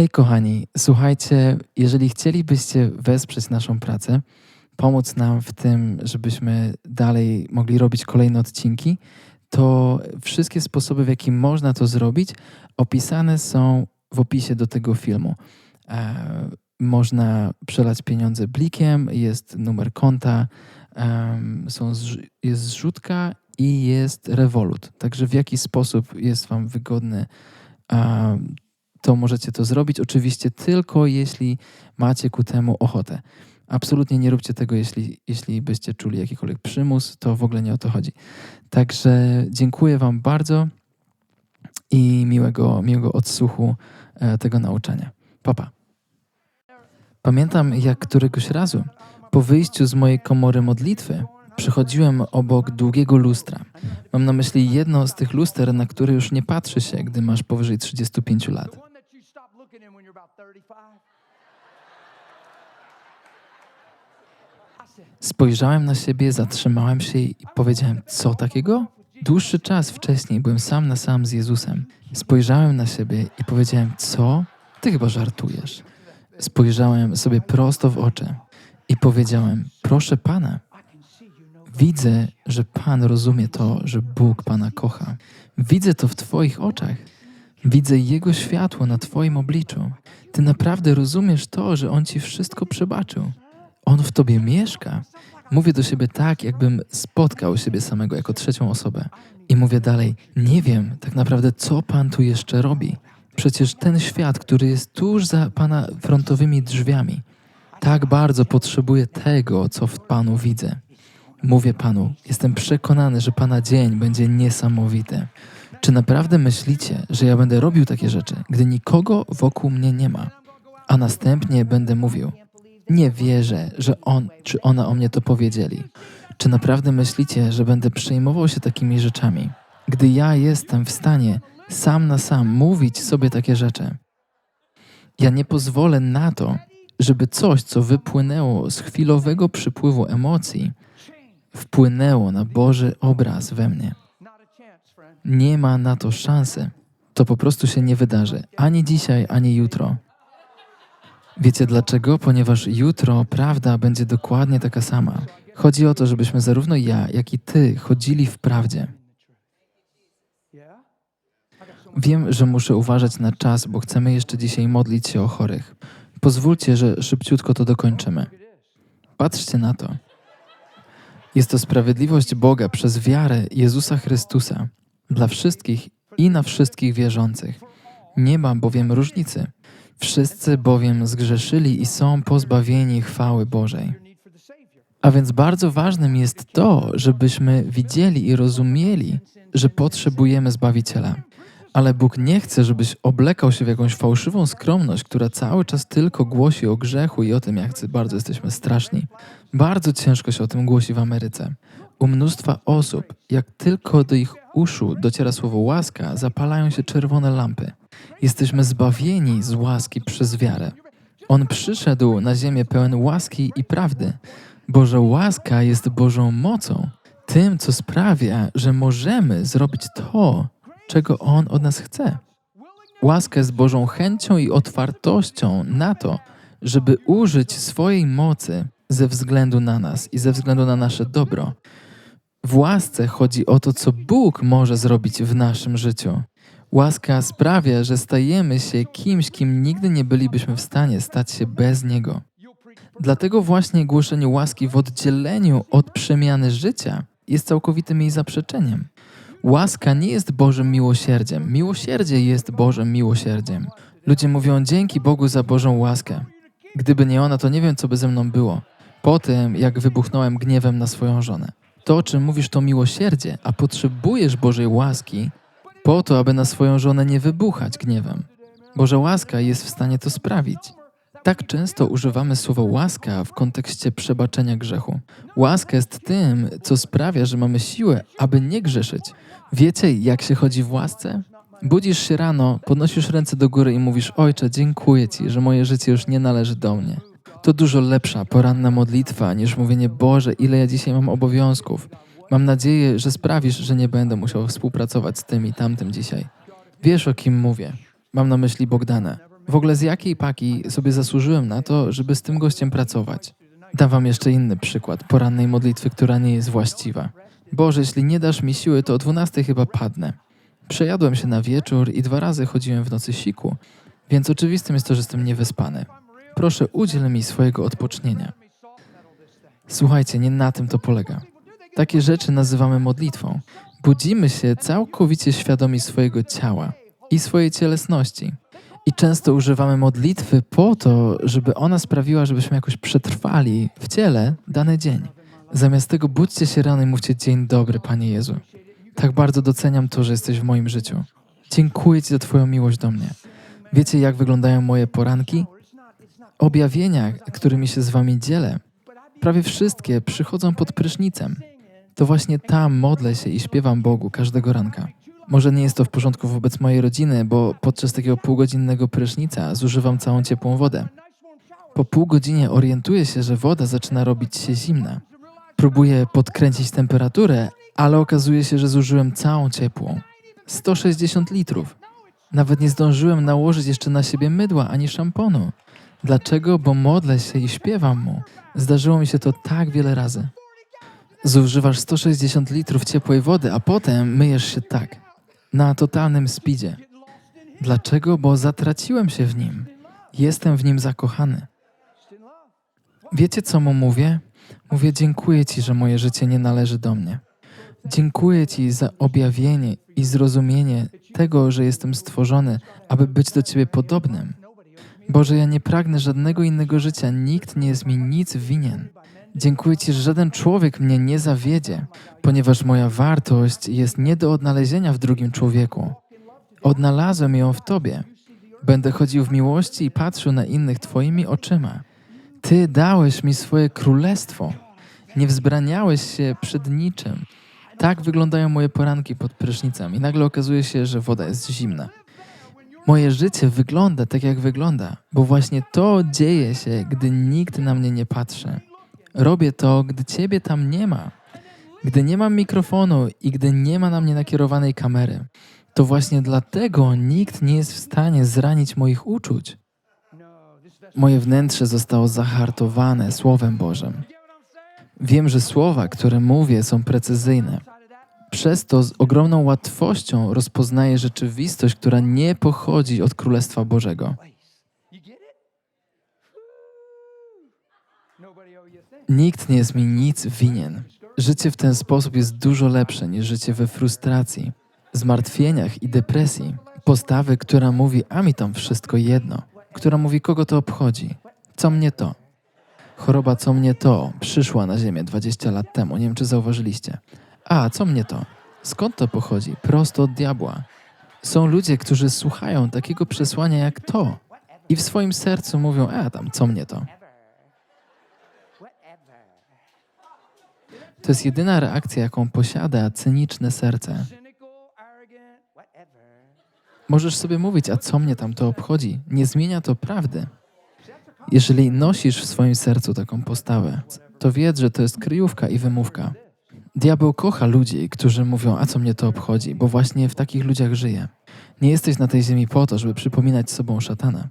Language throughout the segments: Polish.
Hej kochani, słuchajcie, jeżeli chcielibyście wesprzeć naszą pracę, pomóc nam w tym, żebyśmy dalej mogli robić kolejne odcinki, to wszystkie sposoby, w jaki można to zrobić, opisane są w opisie do tego filmu. E, można przelać pieniądze blikiem, jest numer konta, są jest zrzutka i jest Revolut. Także w jaki sposób jest Wam wygodny, to możecie to zrobić. Oczywiście tylko jeśli macie ku temu ochotę. Absolutnie nie róbcie tego, jeśli, jeśli byście czuli jakikolwiek przymus, to w ogóle nie o to chodzi. Także dziękuję Wam bardzo i miłego, miłego odsłuchu e, tego nauczania. Papa. Pamiętam, jak któregoś razu po wyjściu z mojej komory modlitwy przychodziłem obok długiego lustra. Mam na myśli jedno z tych luster, na które już nie patrzy się, gdy masz powyżej 35 lat. Spojrzałem na siebie, zatrzymałem się i powiedziałem: Co takiego? Dłuższy czas wcześniej byłem sam na sam z Jezusem. Spojrzałem na siebie i powiedziałem: Co? Ty chyba żartujesz. Spojrzałem sobie prosto w oczy i powiedziałem: Proszę pana, widzę, że pan rozumie to, że Bóg pana kocha. Widzę to w twoich oczach. Widzę Jego światło na Twoim obliczu. Ty naprawdę rozumiesz to, że On Ci wszystko przebaczył. On w Tobie mieszka. Mówię do siebie tak, jakbym spotkał siebie samego jako trzecią osobę. I mówię dalej, nie wiem tak naprawdę, co Pan tu jeszcze robi. Przecież ten świat, który jest tuż za Pana frontowymi drzwiami, tak bardzo potrzebuje tego, co w Panu widzę. Mówię Panu, jestem przekonany, że Pana dzień będzie niesamowity. Czy naprawdę myślicie, że ja będę robił takie rzeczy, gdy nikogo wokół mnie nie ma? A następnie będę mówił: Nie wierzę, że on czy ona o mnie to powiedzieli. Czy naprawdę myślicie, że będę przejmował się takimi rzeczami, gdy ja jestem w stanie sam na sam mówić sobie takie rzeczy? Ja nie pozwolę na to, żeby coś, co wypłynęło z chwilowego przypływu emocji, wpłynęło na Boży obraz we mnie. Nie ma na to szansy. To po prostu się nie wydarzy. Ani dzisiaj, ani jutro. Wiecie dlaczego? Ponieważ jutro prawda będzie dokładnie taka sama. Chodzi o to, żebyśmy zarówno ja, jak i ty chodzili w prawdzie. Wiem, że muszę uważać na czas, bo chcemy jeszcze dzisiaj modlić się o chorych. Pozwólcie, że szybciutko to dokończymy. Patrzcie na to. Jest to sprawiedliwość Boga przez wiarę Jezusa Chrystusa dla wszystkich i na wszystkich wierzących. Nie ma bowiem różnicy. Wszyscy bowiem zgrzeszyli i są pozbawieni chwały Bożej. A więc bardzo ważnym jest to, żebyśmy widzieli i rozumieli, że potrzebujemy Zbawiciela. Ale Bóg nie chce, żebyś oblekał się w jakąś fałszywą skromność, która cały czas tylko głosi o grzechu i o tym, jak bardzo jesteśmy straszni. Bardzo ciężko się o tym głosi w Ameryce. U mnóstwa osób, jak tylko do ich uszu dociera słowo łaska, zapalają się czerwone lampy. Jesteśmy zbawieni z łaski przez wiarę. On przyszedł na ziemię pełen łaski i prawdy. Boża łaska jest Bożą mocą, tym, co sprawia, że możemy zrobić to, czego On od nas chce. Łaska jest Bożą chęcią i otwartością na to, żeby użyć swojej mocy ze względu na nas i ze względu na nasze dobro. W łasce chodzi o to, co Bóg może zrobić w naszym życiu. Łaska sprawia, że stajemy się kimś, kim nigdy nie bylibyśmy w stanie stać się bez Niego. Dlatego właśnie głoszenie łaski w oddzieleniu od przemiany życia jest całkowitym jej zaprzeczeniem. Łaska nie jest Bożym miłosierdziem. Miłosierdzie jest Bożym miłosierdziem. Ludzie mówią dzięki Bogu za Bożą łaskę. Gdyby nie ona, to nie wiem, co by ze mną było. Po tym, jak wybuchnąłem gniewem na swoją żonę. To, o czym mówisz, to miłosierdzie, a potrzebujesz Bożej łaski po to, aby na swoją żonę nie wybuchać gniewem. Boża łaska jest w stanie to sprawić. Tak często używamy słowa łaska w kontekście przebaczenia grzechu. Łaska jest tym, co sprawia, że mamy siłę, aby nie grzeszyć. Wiecie, jak się chodzi w łasce? Budzisz się rano, podnosisz ręce do góry i mówisz: Ojcze, dziękuję Ci, że moje życie już nie należy do mnie. To dużo lepsza poranna modlitwa niż mówienie: Boże, ile ja dzisiaj mam obowiązków. Mam nadzieję, że sprawisz, że nie będę musiał współpracować z tym i tamtym dzisiaj. Wiesz, o kim mówię. Mam na myśli Bogdana. W ogóle z jakiej paki sobie zasłużyłem na to, żeby z tym gościem pracować? Dam wam jeszcze inny przykład porannej modlitwy, która nie jest właściwa. Boże, jeśli nie dasz mi siły, to o 12 chyba padnę. Przejadłem się na wieczór i dwa razy chodziłem w nocy siku, więc oczywistym jest to, że jestem niewyspany. Proszę, udziel mi swojego odpocznienia. Słuchajcie, nie na tym to polega. Takie rzeczy nazywamy modlitwą. Budzimy się całkowicie świadomi swojego ciała i swojej cielesności. I często używamy modlitwy po to, żeby ona sprawiła, żebyśmy jakoś przetrwali w ciele dany dzień. Zamiast tego budźcie się rano i mówcie dzień dobry, Panie Jezu. Tak bardzo doceniam to, że jesteś w moim życiu. Dziękuję Ci za Twoją miłość do mnie. Wiecie, jak wyglądają moje poranki? Objawienia, którymi się z Wami dzielę, prawie wszystkie przychodzą pod prysznicem. To właśnie tam modlę się i śpiewam Bogu każdego ranka. Może nie jest to w porządku wobec mojej rodziny, bo podczas takiego półgodzinnego prysznica zużywam całą ciepłą wodę. Po pół godzinie orientuję się, że woda zaczyna robić się zimna. Próbuję podkręcić temperaturę, ale okazuje się, że zużyłem całą ciepłą. 160 litrów. Nawet nie zdążyłem nałożyć jeszcze na siebie mydła ani szamponu. Dlaczego? Bo modlę się i śpiewam mu. Zdarzyło mi się to tak wiele razy. Zużywasz 160 litrów ciepłej wody, a potem myjesz się tak, na totalnym speedzie. Dlaczego? Bo zatraciłem się w nim. Jestem w nim zakochany. Wiecie, co mu mówię? Mówię, dziękuję Ci, że moje życie nie należy do mnie. Dziękuję Ci za objawienie i zrozumienie tego, że jestem stworzony, aby być do Ciebie podobnym. Boże, ja nie pragnę żadnego innego życia, nikt nie jest mi nic winien. Dziękuję Ci, że żaden człowiek mnie nie zawiedzie, ponieważ moja wartość jest nie do odnalezienia w drugim człowieku. Odnalazłem ją w Tobie. Będę chodził w miłości i patrzył na innych Twoimi oczyma. Ty dałeś mi swoje królestwo. Nie wzbraniałeś się przed niczym. Tak wyglądają moje poranki pod prysznicem i nagle okazuje się, że woda jest zimna. Moje życie wygląda tak, jak wygląda, bo właśnie to dzieje się, gdy nikt na mnie nie patrzy. Robię to, gdy Ciebie tam nie ma. Gdy nie mam mikrofonu i gdy nie ma na mnie nakierowanej kamery. To właśnie dlatego nikt nie jest w stanie zranić moich uczuć. Moje wnętrze zostało zahartowane Słowem Bożym. Wiem, że słowa, które mówię, są precyzyjne. Przez to z ogromną łatwością rozpoznaję rzeczywistość, która nie pochodzi od Królestwa Bożego. Nikt nie jest mi nic winien. Życie w ten sposób jest dużo lepsze niż życie we frustracji, zmartwieniach i depresji. Postawy, która mówi, a mi tam wszystko jedno, która mówi, kogo to obchodzi, co mnie to. Choroba, co mnie to, przyszła na Ziemię 20 lat temu, nie wiem czy zauważyliście. A, co mnie to? Skąd to pochodzi? Prosto od diabła. Są ludzie, którzy słuchają takiego przesłania jak to i w swoim sercu mówią, a tam, co mnie to? To jest jedyna reakcja, jaką posiada cyniczne serce. Możesz sobie mówić, a co mnie tam to obchodzi? Nie zmienia to prawdy. Jeżeli nosisz w swoim sercu taką postawę, to wiedz, że to jest kryjówka i wymówka. Diabeł kocha ludzi, którzy mówią, a co mnie to obchodzi, bo właśnie w takich ludziach żyje. Nie jesteś na tej ziemi po to, żeby przypominać sobą szatana.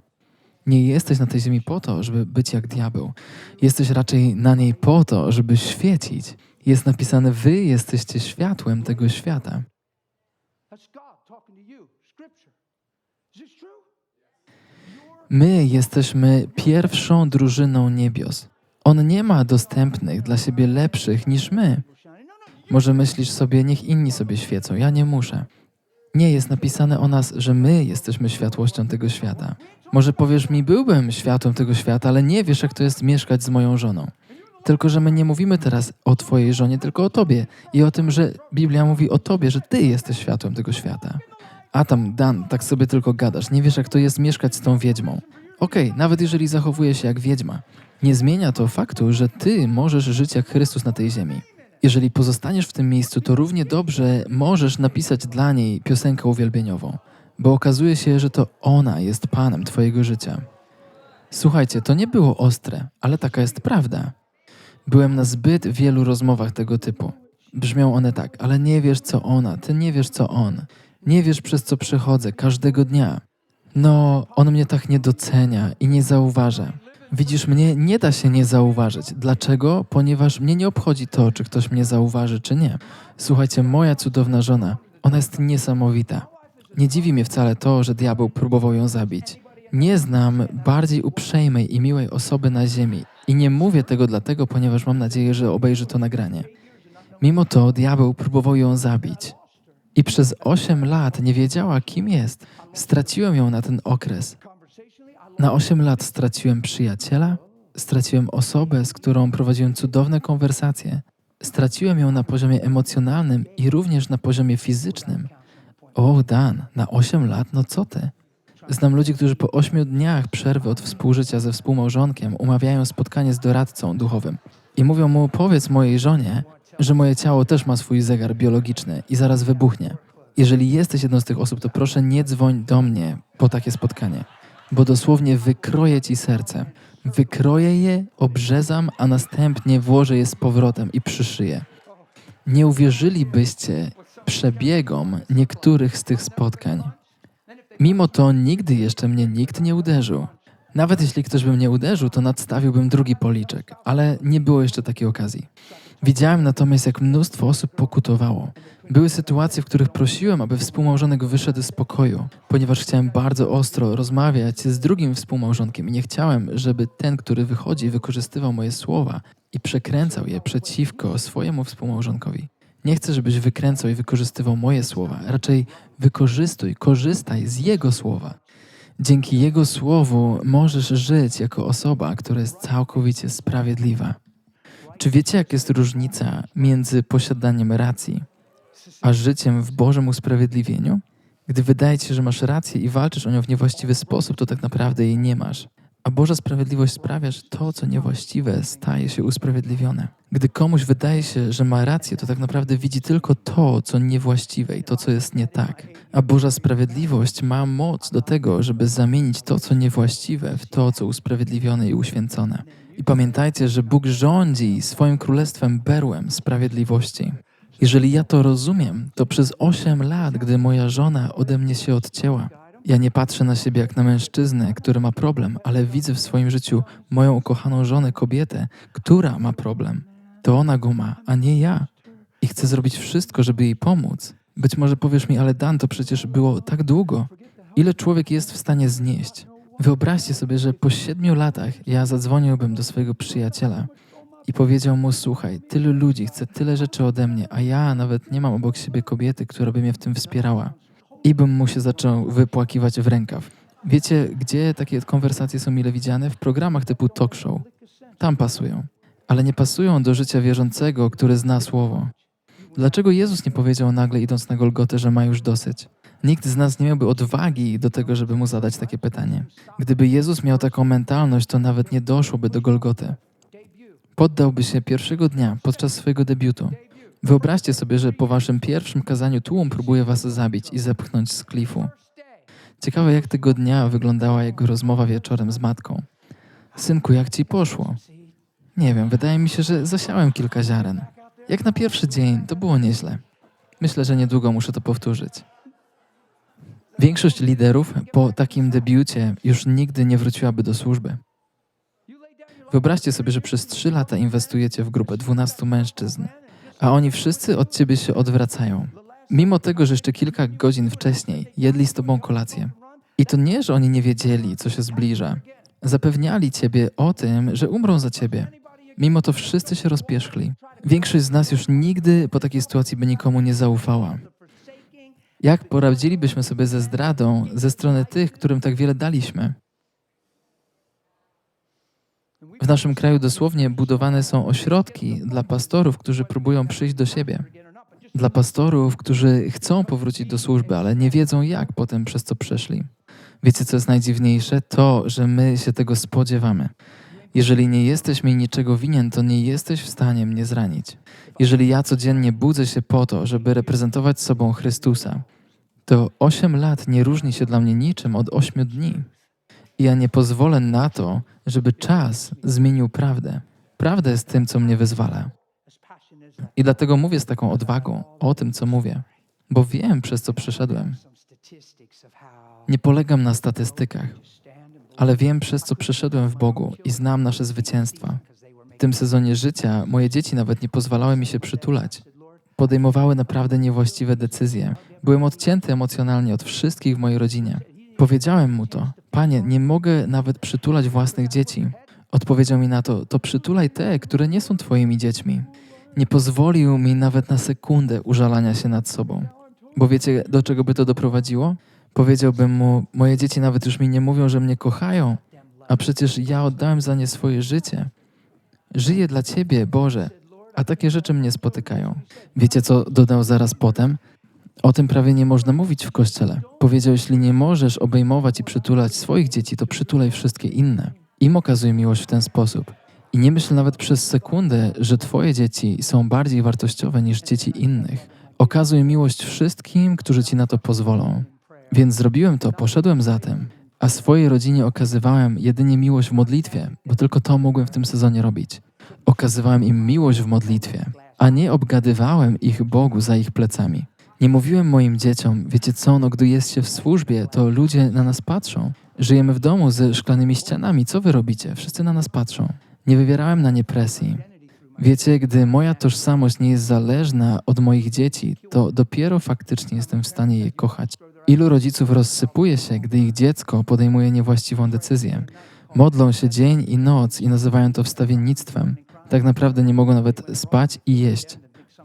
Nie jesteś na tej ziemi po to, żeby być jak diabeł. Jesteś raczej na niej po to, żeby świecić. Jest napisane, wy jesteście światłem tego świata. My jesteśmy pierwszą drużyną niebios. On nie ma dostępnych dla siebie lepszych niż my. Może myślisz sobie, niech inni sobie świecą, ja nie muszę. Nie jest napisane o nas, że my jesteśmy światłością tego świata. Może powiesz mi, byłbym światłem tego świata, ale nie wiesz, jak to jest mieszkać z moją żoną. Tylko, że my nie mówimy teraz o Twojej żonie, tylko o Tobie i o tym, że Biblia mówi o Tobie, że Ty jesteś światłem tego świata. A tam, Dan, tak sobie tylko gadasz, nie wiesz, jak to jest mieszkać z tą wiedźmą. Okej, nawet jeżeli zachowuje się jak wiedźma, nie zmienia to faktu, że Ty możesz żyć jak Chrystus na tej ziemi. Jeżeli pozostaniesz w tym miejscu, to równie dobrze możesz napisać dla niej piosenkę uwielbieniową, bo okazuje się, że to ona jest Panem Twojego życia. Słuchajcie, to nie było ostre, ale taka jest prawda. Byłem na zbyt wielu rozmowach tego typu. Brzmią one tak, ale nie wiesz co ona, ty nie wiesz co on. Nie wiesz przez co przechodzę każdego dnia. No, on mnie tak nie docenia i nie zauważa. Widzisz, mnie nie da się nie zauważyć. Dlaczego? Ponieważ mnie nie obchodzi to, czy ktoś mnie zauważy, czy nie. Słuchajcie, moja cudowna żona, ona jest niesamowita. Nie dziwi mnie wcale to, że diabeł próbował ją zabić. Nie znam bardziej uprzejmej i miłej osoby na ziemi. I nie mówię tego dlatego, ponieważ mam nadzieję, że obejrzy to nagranie. Mimo to diabeł próbował ją zabić. I przez 8 lat nie wiedziała, kim jest. Straciłem ją na ten okres. Na 8 lat straciłem przyjaciela, straciłem osobę, z którą prowadziłem cudowne konwersacje. Straciłem ją na poziomie emocjonalnym i również na poziomie fizycznym. O, Dan, na 8 lat, no co ty? Znam ludzi, którzy po 8 dniach przerwy od współżycia ze współmałżonkiem umawiają spotkanie z doradcą duchowym i mówią mu: Powiedz mojej żonie, że moje ciało też ma swój zegar biologiczny i zaraz wybuchnie. Jeżeli jesteś jedną z tych osób, to proszę nie dzwoń do mnie po takie spotkanie, bo dosłownie wykroję ci serce. Wykroję je, obrzezam, a następnie włożę je z powrotem i przyszyję. Nie uwierzylibyście przebiegom niektórych z tych spotkań. Mimo to nigdy jeszcze mnie nikt nie uderzył. Nawet jeśli ktoś by mnie uderzył, to nadstawiłbym drugi policzek, ale nie było jeszcze takiej okazji. Widziałem natomiast, jak mnóstwo osób pokutowało. Były sytuacje, w których prosiłem, aby współmałżonek wyszedł z pokoju, ponieważ chciałem bardzo ostro rozmawiać z drugim współmałżonkiem i nie chciałem, żeby ten, który wychodzi, wykorzystywał moje słowa i przekręcał je przeciwko swojemu współmałżonkowi. Nie chcę, żebyś wykręcał i wykorzystywał moje słowa. Raczej wykorzystuj, korzystaj z Jego słowa. Dzięki Jego słowu możesz żyć jako osoba, która jest całkowicie sprawiedliwa. Czy wiecie, jak jest różnica między posiadaniem racji a życiem w Bożym usprawiedliwieniu? Gdy wydaje ci się, że masz rację i walczysz o nią w niewłaściwy sposób, to tak naprawdę jej nie masz. A Boża sprawiedliwość sprawia, że to, co niewłaściwe, staje się usprawiedliwione. Gdy komuś wydaje się, że ma rację, to tak naprawdę widzi tylko to, co niewłaściwe i to, co jest nie tak. A Boża sprawiedliwość ma moc do tego, żeby zamienić to, co niewłaściwe, w to, co usprawiedliwione i uświęcone. I pamiętajcie, że Bóg rządzi swoim królestwem berłem sprawiedliwości. Jeżeli ja to rozumiem, to przez 8 lat, gdy moja żona ode mnie się odcięła, ja nie patrzę na siebie jak na mężczyznę, który ma problem, ale widzę w swoim życiu moją ukochaną żonę, kobietę, która ma problem. To ona go ma, a nie ja. I chcę zrobić wszystko, żeby jej pomóc. Być może powiesz mi, ale Dan, to przecież było tak długo. Ile człowiek jest w stanie znieść? Wyobraźcie sobie, że po siedmiu latach ja zadzwoniłbym do swojego przyjaciela i powiedział mu: Słuchaj, tylu ludzi chce tyle rzeczy ode mnie, a ja nawet nie mam obok siebie kobiety, która by mnie w tym wspierała. I bym mu się zaczął wypłakiwać w rękaw. Wiecie, gdzie takie konwersacje są mile widziane? W programach typu talk show. Tam pasują. Ale nie pasują do życia wierzącego, który zna słowo. Dlaczego Jezus nie powiedział nagle, idąc na Golgotę, że ma już dosyć? Nikt z nas nie miałby odwagi do tego, żeby mu zadać takie pytanie. Gdyby Jezus miał taką mentalność, to nawet nie doszłoby do Golgoty. Poddałby się pierwszego dnia podczas swojego debiutu. Wyobraźcie sobie, że po waszym pierwszym kazaniu tłum próbuje was zabić i zepchnąć z klifu. Ciekawe, jak tego dnia wyglądała jego rozmowa wieczorem z matką. Synku, jak ci poszło? Nie wiem, wydaje mi się, że zasiałem kilka ziaren. Jak na pierwszy dzień, to było nieźle. Myślę, że niedługo muszę to powtórzyć. Większość liderów po takim debiucie już nigdy nie wróciłaby do służby. Wyobraźcie sobie, że przez trzy lata inwestujecie w grupę 12 mężczyzn, a oni wszyscy od ciebie się odwracają. Mimo tego, że jeszcze kilka godzin wcześniej jedli z tobą kolację. I to nie, że oni nie wiedzieli, co się zbliża. Zapewniali ciebie o tym, że umrą za ciebie. Mimo to wszyscy się rozpierzchli. Większość z nas już nigdy po takiej sytuacji by nikomu nie zaufała. Jak poradzilibyśmy sobie ze zdradą ze strony tych, którym tak wiele daliśmy? W naszym kraju dosłownie budowane są ośrodki dla pastorów, którzy próbują przyjść do siebie. Dla pastorów, którzy chcą powrócić do służby, ale nie wiedzą jak potem przez co przeszli. Wiecie, co jest najdziwniejsze? To, że my się tego spodziewamy. Jeżeli nie jesteś mi niczego winien, to nie jesteś w stanie mnie zranić. Jeżeli ja codziennie budzę się po to, żeby reprezentować sobą Chrystusa, to 8 lat nie różni się dla mnie niczym od 8 dni. Ja nie pozwolę na to, żeby czas zmienił prawdę. Prawda jest tym, co mnie wyzwala. I dlatego mówię z taką odwagą o tym, co mówię, bo wiem, przez co przeszedłem. Nie polegam na statystykach, ale wiem przez co przeszedłem w Bogu i znam nasze zwycięstwa. W tym sezonie życia moje dzieci nawet nie pozwalały mi się przytulać. Podejmowały naprawdę niewłaściwe decyzje. Byłem odcięty emocjonalnie od wszystkich w mojej rodzinie. Powiedziałem mu to: Panie, nie mogę nawet przytulać własnych dzieci. Odpowiedział mi na to: To przytulaj te, które nie są Twoimi dziećmi. Nie pozwolił mi nawet na sekundę użalania się nad sobą. Bo wiecie, do czego by to doprowadziło? Powiedziałbym mu: Moje dzieci nawet już mi nie mówią, że mnie kochają, a przecież ja oddałem za nie swoje życie. Żyję dla Ciebie, Boże, a takie rzeczy mnie spotykają. Wiecie, co dodał zaraz potem? O tym prawie nie można mówić w kościele. Powiedział: Jeśli nie możesz obejmować i przytulać swoich dzieci, to przytulaj wszystkie inne. Im okazuj miłość w ten sposób. I nie myśl nawet przez sekundę, że Twoje dzieci są bardziej wartościowe niż dzieci innych. Okazuj miłość wszystkim, którzy Ci na to pozwolą. Więc zrobiłem to, poszedłem za tym, a swojej rodzinie okazywałem jedynie miłość w modlitwie, bo tylko to mogłem w tym sezonie robić. Okazywałem im miłość w modlitwie, a nie obgadywałem ich Bogu za ich plecami. Nie mówiłem moim dzieciom, wiecie co, no gdy jest się w służbie, to ludzie na nas patrzą. Żyjemy w domu ze szklanymi ścianami, co wy robicie? Wszyscy na nas patrzą. Nie wywierałem na nie presji. Wiecie, gdy moja tożsamość nie jest zależna od moich dzieci, to dopiero faktycznie jestem w stanie je kochać. Ilu rodziców rozsypuje się, gdy ich dziecko podejmuje niewłaściwą decyzję? Modlą się dzień i noc i nazywają to wstawiennictwem. Tak naprawdę nie mogą nawet spać i jeść.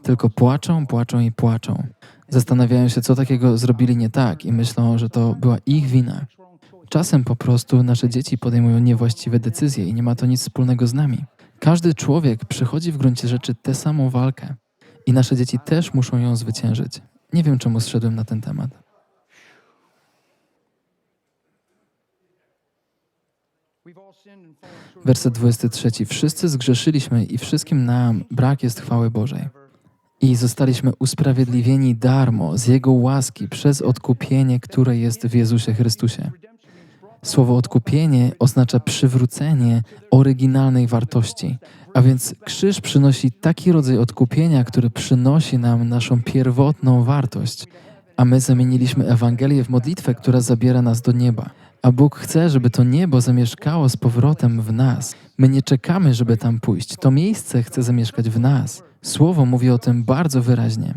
Tylko płaczą, płaczą i płaczą. Zastanawiają się, co takiego zrobili nie tak i myślą, że to była ich wina. Czasem po prostu nasze dzieci podejmują niewłaściwe decyzje i nie ma to nic wspólnego z nami. Każdy człowiek przychodzi w gruncie rzeczy tę samą walkę i nasze dzieci też muszą ją zwyciężyć. Nie wiem, czemu zszedłem na ten temat. Werset 23. Wszyscy zgrzeszyliśmy i wszystkim nam brak jest chwały Bożej. I zostaliśmy usprawiedliwieni darmo z Jego łaski przez odkupienie, które jest w Jezusie Chrystusie. Słowo odkupienie oznacza przywrócenie oryginalnej wartości. A więc krzyż przynosi taki rodzaj odkupienia, który przynosi nam naszą pierwotną wartość. A my zamieniliśmy Ewangelię w modlitwę, która zabiera nas do nieba. A Bóg chce, żeby to niebo zamieszkało z powrotem w nas. My nie czekamy, żeby tam pójść. To miejsce chce zamieszkać w nas. Słowo mówi o tym bardzo wyraźnie.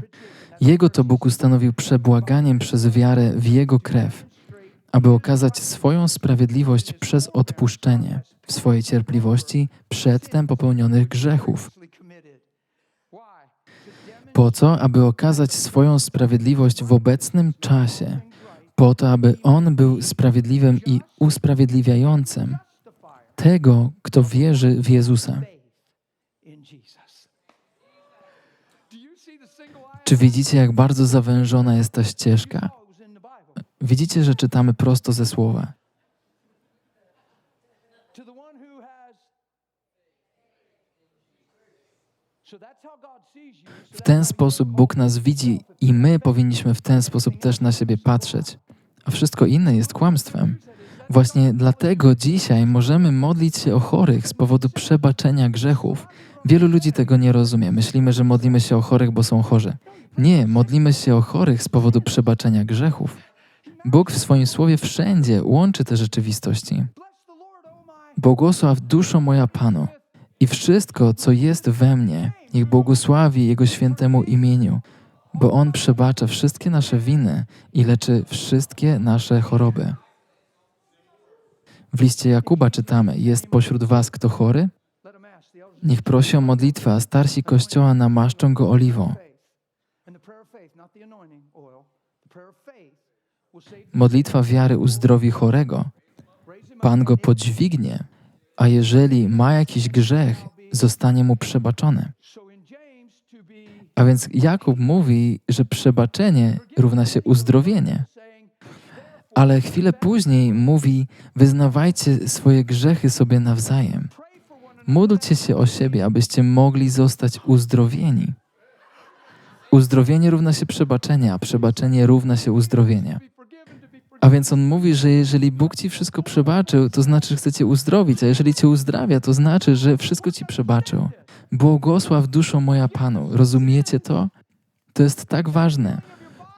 Jego to Bóg ustanowił przebłaganiem przez wiarę w Jego krew, aby okazać swoją sprawiedliwość przez odpuszczenie w swojej cierpliwości przedtem popełnionych grzechów. Po co? Aby okazać swoją sprawiedliwość w obecnym czasie, po to, aby On był sprawiedliwym i usprawiedliwiającym tego, kto wierzy w Jezusa. Czy widzicie, jak bardzo zawężona jest ta ścieżka? Widzicie, że czytamy prosto ze słowa. W ten sposób Bóg nas widzi i my powinniśmy w ten sposób też na siebie patrzeć. A wszystko inne jest kłamstwem. Właśnie dlatego dzisiaj możemy modlić się o chorych z powodu przebaczenia grzechów. Wielu ludzi tego nie rozumie. Myślimy, że modlimy się o chorych, bo są chorzy. Nie, modlimy się o chorych z powodu przebaczenia grzechów. Bóg w swoim słowie wszędzie łączy te rzeczywistości. Błogosław duszo moja Panu i wszystko, co jest we mnie, niech błogosławi Jego świętemu imieniu, bo On przebacza wszystkie nasze winy i leczy wszystkie nasze choroby. W liście Jakuba czytamy: Jest pośród Was kto chory? Niech prosi o modlitwę, a starsi kościoła namaszczą go oliwą. Modlitwa wiary uzdrowi chorego. Pan go podźwignie, a jeżeli ma jakiś grzech, zostanie mu przebaczony. A więc Jakub mówi, że przebaczenie równa się uzdrowienie. Ale chwilę później mówi: wyznawajcie swoje grzechy sobie nawzajem. Módlcie się o siebie, abyście mogli zostać uzdrowieni. Uzdrowienie równa się przebaczenie, a przebaczenie równa się uzdrowienie. A więc on mówi, że jeżeli Bóg ci wszystko przebaczył, to znaczy, że chce cię uzdrowić, a jeżeli cię uzdrawia, to znaczy, że wszystko ci przebaczył. Błogosław duszą moja Panu. Rozumiecie to? To jest tak ważne.